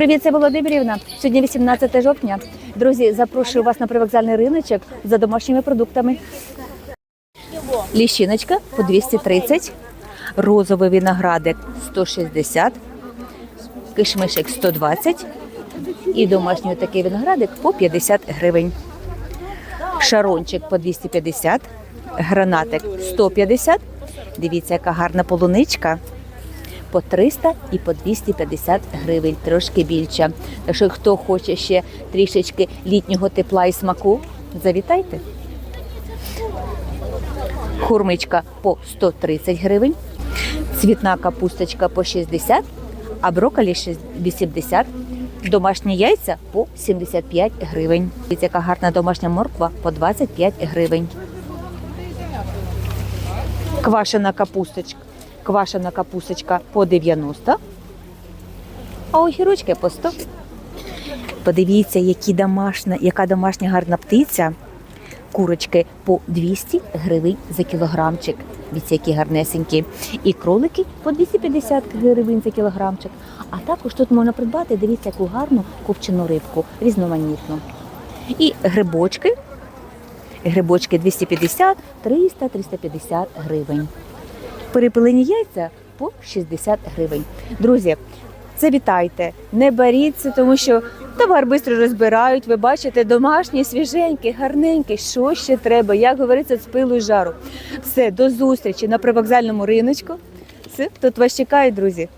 Привіт, це Володимирівна. Сьогодні 18 жовтня. Друзі, запрошую вас на привокзальний риночок за домашніми продуктами. Ліщиночка по 230, розовий виноградик 160, кишмишик 120 і домашній такий виноградик по 50 гривень. Шарончик по 250, гранатик 150. Дивіться, яка гарна полуничка по 300 і по 250 гривень, трошки більше. Так що хто хоче ще трішечки літнього тепла і смаку, завітайте. Хурмичка по 130 гривень, цвітна капусточка по 60, а брокколі 80. Домашні яйця по 75 гривень. Яка гарна домашня морква по 25 гривень. Квашена капусточка. Квашена капусточка по 90, а огірочки по 100. Подивіться, які домашня, яка домашня гарна птиця. Курочки по 200 гривень за кілограмчик. Дивіться, які гарнесенькі. І кролики по 250 гривень за кілограмчик. А також тут можна придбати, дивіться, яку гарну копчену рибку, різноманітну. І грибочки. Грибочки 250, 300, 350 гривень. Перепилені яйця по 60 гривень. Друзі, завітайте, не беріться, тому що товар швидко розбирають. Ви бачите, домашній, свіженький, гарненький. Що ще треба? Як говориться, з пилу і жару. Все, до зустрічі на привокзальному риночку. Все, тут вас чекають, друзі.